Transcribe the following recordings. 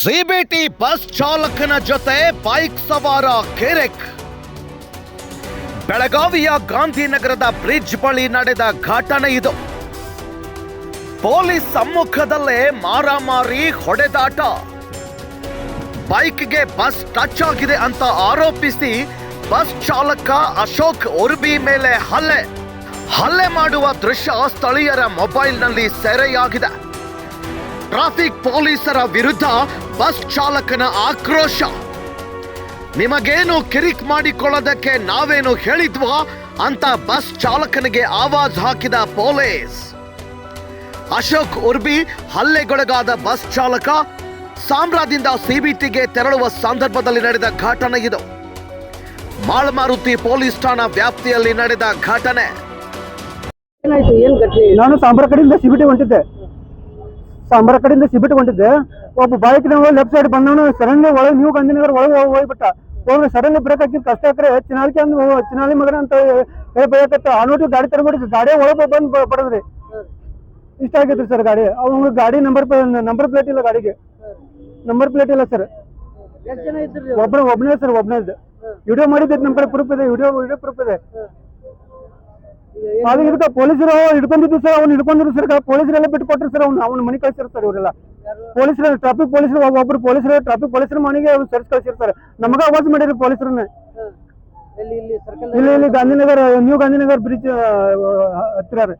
ಪೇಟೆ ಬಸ್ ಚಾಲಕನ ಜೊತೆ ಬೈಕ್ ಸವಾರ ಕೆರೆಕ್. ಬೆಳಗಾವಿಯ ಗಾಂಧಿನಗರದ ಬ್ರಿಡ್ಜ್ ಬಳಿ ನಡೆದ ಘಟನೆ ಇದು. ಪೊಲೀಸ್ ಸಮ್ಮುಖದಲ್ಲೇ ಮಾರಾಮಾರಿ, ಹೊಡೆದಾಟ. ಬೈಕ್ಗೆ ಬಸ್ ಟಚ್ ಆಗಿದೆ ಅಂತ ಆರೋಪಿಸಿ ಬಸ್ ಚಾಲಕ ಅಶೋಕ್ ಉರ್ಬಿ ಮೇಲೆ ಹಲ್ಲೆ. ಹಲ್ಲೆ ಮಾಡುವ ದೃಶ್ಯ ಸ್ಥಳೀಯರ ಮೊಬೈಲ್ನಲ್ಲಿ ಸೆರೆಯಾಗಿದೆ. ಟ್ರಾಫಿಕ್ ಪೊಲೀಸರ ವಿರುದ್ಧ ಬಸ್ ಚಾಲಕನ ಆಕ್ರೋಶ. ನಿಮಗೇನು ಕಿರಿಕ್ ಮಾಡಿಕೊಳ್ಳೋದಕ್ಕೆ ನಾವೇನು ಹೇಳಿದ್ವಾ ಅಂತ ಬಸ್ ಚಾಲಕನಿಗೆ ಆವಾಜ್ ಹಾಕಿದ ಪೊಲೀಸ್. ಅಶೋಕ್ ಉರ್ಬಿ ಹಲ್ಲೆಗೊಳಗಾದ ಬಸ್ ಚಾಲಕ ಸಾಮ್ರಾದಿಂದ ಸಿಬಿಟಿಗೆ ತೆರಳುವ ಸಂದರ್ಭದಲ್ಲಿ ನಡೆದ ಘಟನೆ ಇದು. ಮಾಳಮಾರುತಿ ಪೊಲೀಸ್ ಠಾಣಾ ವ್ಯಾಪ್ತಿಯಲ್ಲಿ ನಡೆದ ಘಟನೆ? ನಾನು ಸಾಂಬಾರ ಕಡೆಯಿಂದ ಸಿಬಿಟಿ ಹೊಂಟಿದ್ದೆ. ಸಾಂಬಾರ ಕಡೆಯಿಂದ ಸಿಬಿಟಿ ಹೊಂಟಿದ್ದೆ. ಒಬ್ಬ ಬೈಕ್ ಲೆಫ್ಟ್ ಸೈಡ್ ಬಂದವನು ಸಡನ್ ಒಳಗೆ ನೀವು ಗಾಂಧಿನಗರ ಒಳಗೆ ಹೋಗಿ ಹೋಗ್ಬಿಟ್ಟ. ಹೋದ್ರೆ ಸಡನ್ ಬ್ರೇಕ್ ಹಾಕಿದ್ ಕಷ್ಟ ಆಕ್ರೆ ಚಿನಾಲಿಕೆ ಅಂದ್ ಚಿನಾಲಿ ಮಗನ ಅಂತ ಹೇಳಿ ಆ ಆನೋಟಿ ಗಾಡಿ ತರಬಿಡಿದ್ರಿ ಗಾಡಿ ಒಳಗೆ ಬಂದು ಪಡೆದ್ರಿ ಇಷ್ಟ ಆಗೈತ್ರಿ ಸರ್ ಗಾಡಿ. ಅವ್ನ ಗಾಡಿ ನಂಬರ್ ನಂಬರ್ ಪ್ಲೇಟ್ ಇಲ್ಲ ಗಾಡಿಗೆ. ನಂಬರ್ ಪ್ಲೇಟ್ ಇಲ್ಲ ಸರ್ ಇದ್ರಿ ಒಬ್ಬನೇ ಒಬ್ಬನೇ ಸರ್ ಒಬ್ಬನೇ ಇದ್ದೆ ವಿಡಿಯೋ ಮಾಡಿದ್ದೈತೆ ನಂಬರ್ ಪ್ರೂಫ್ ಇದೆ ವಿಡಿಯೋ ವಿಡಿಯೋ ಪ್ರೂಫ್ ಇದೆ. ಅದಕ್ಕೆ ಪೊಲೀಸರು ಹಿಡ್ಕೊಂಡಿದ್ದು ಸರ್ ಅವ್ನು ಹಿಡ್ಕೊಂಡಿದ್ರು ಸರ್ ಪೊಲೀಸರೆಲ್ಲ ಬಿಟ್ಟು ಕೊಟ್ಟರು ಸರ್ ಅವ್ನು ಅವ್ನ ಮನೆ ಕಳ್ಸಿರ್ ಸರ್ ಇವರೆಲ್ಲ. ಪೊಲೀಸರು ಟ್ರಾಫಿಕ್ ಪೊಲೀಸರು ಒಬ್ಬರು ಪೊಲೀಸರು ಟ್ರಾಫಿಕ್ ಪೊಲೀಸರ ಮನೆಗೆ ಸರ್ಚ್ ಕಳ್ಸಿರ್ ಸರ್ ನಮಗ ಅವಾಜ್ ಮಾಡಿದ್ರು ಪೊಲೀಸರನ್ನ. ಇಲ್ಲಿ ಇಲ್ಲಿ ಗಾಂಧಿನಗರ ನ್ಯೂ ಗಾಂಧಿನಗರ್ ಬ್ರಿಡ್ಜ್ ಹತ್ತಿರ ರೀ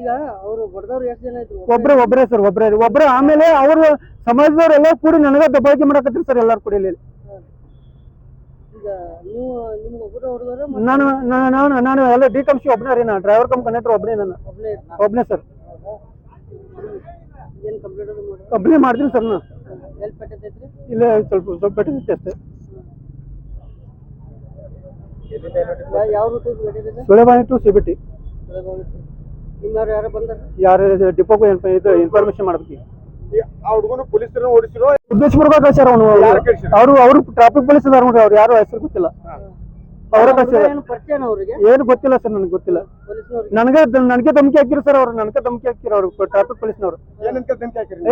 ಈಗ ಅವರು ಬಡದವ್ರು ಎಷ್ಟ್ ಜನ ಇದ್ರು? ಒಬ್ರೇ ಒಬ್ರೇ ಸರ್ ಒಬ್ರೇ ರೀ ಒಬ್ರೇ ಆಮೇಲೆ ಅವರು ಸಮಾಜದವರೆಲ್ಲ ಕೂಡಿ ನನಗ ದಬ್ಬಾಳಿಕೆ ಮಾಡಕತ್ರಿ ಸರ್ ಎಲ್ಲಾರು ಕೂಡಿ ಇಲ್ಲಿ. ಒಬ್ಬರು ನಾನು ನಾನು ನಾನು ಎಲ್ಲ ಡಿ ಕಂಪ್ಸಿ ಒಬ್ಬನೇ ರೀ ನಾನು ಡ್ರೈವರ್ ಕಮ್ ಕಂಡಕ್ಟರ್ ಒಬ್ಬನೇ ನಾನು. ಒಬ್ಬನೇ ಸರ್. ಕಂಪ್ಲೇಂಟ್ ಮಾಡ್ತೀನಿ ಸರ್ ನಾನು. ಇಲ್ಲ ಸ್ವಲ್ಪ ಸ್ವಲ್ಪ ಬೆಟ್ಟಿರುತ್ತೆ ಅಷ್ಟೇ. ಯಾವ ರೂಟ್ ಗಾಡಿ ಸುಳೆಬಾಯಿ ಟು ಸಿಬಿಟಿ. ಯಾರು ಬಂದಾರ? ಯಾರು ಡಿಪೋಗೂ ಇದು ಇನ್ಫಾರ್ಮೇಶನ್ ಮಾಡ್ಬೇಕು. ಆ ಹುಡುಗನು ಪೊಲೀಸರನ್ನ ಓಡಿಸಿರೋ ಉದ್ದೇಶಪೂರ್ವಕ ಕಳ್ಸ್ಯಾರ ಅವನು. ಯಾರ್ ಅವರು ಅವರು ಟ್ರಾಫಿಕ್ ಪೊಲೀಸ್ ಅದಾರ ನೋಡ್ರಿ ಅವ್ರು ಯಾರು ಹೆಸರು ಗೊತ್ತಿಲ್ಲ. ಅವರ ಕಳ್ಸ್ಯಾರ ಏನು ಪರಿಚಯನ ಅವ್ರಿಗೆ? ಏನು ಗೊತ್ತಿಲ್ಲ ಸರ್ ನನಗೆ ಗೊತ್ತಿಲ್ಲ. ನನಗೆ ನನಗೆ ಧಮಕಿ ಹಾಕಿರು ಸರ್ ಅವ್ರು ನನಗೆ ಧಮಕಿ ಹಾಕಿರ್ ಅವರು ಟ್ರಾಫಿಕ್ ಪೊಲೀಸ್ನವ್ರು.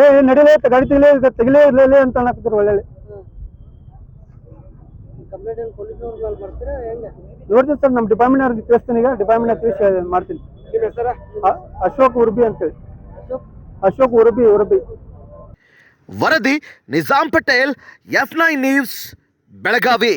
ಏ ನಡೀಲೇ ಗಾಡಿ ತೆಗಿಲೇ ತೆಗಿಲೇ ಇರ್ಲೇ ಅಂತ ಅನ್ನಕತ್ತಿರು ಒಳ್ಳೆ ಕಂಪ್ಲೇಂಟ್ ಏನು ಪೊಲೀಸ್ನವ್ರ ಮಾಡ್ತೀರಾ ಹೆಂಗೆ? ನೋಡ್ತೀನಿ ಸರ್ ನಮ್ಮ ಡಿಪಾರ್ಟ್ಮೆಂಟ್ ಅವ್ರಿಗೆ ತಿಳಿಸ್ತೀನಿ ಈಗ ಡಿಪಾರ್ಟ್ಮೆಂಟ್ ತಿಳಿಸಿ ಮಾಡ್ತೀನಿ. ನಿಮ್ಮ ಹೆಸರ? ಅ- ಅಶೋಕ್ ಉರ್ಬಿ ಅಂತೇಳಿ. ಅಶೋಕ್? ಅಶೋಕ್ ಉರ್ಬಿ ಉರ್ಬಿ. ವರದಿ Nizam Patel F nine news Belagavi.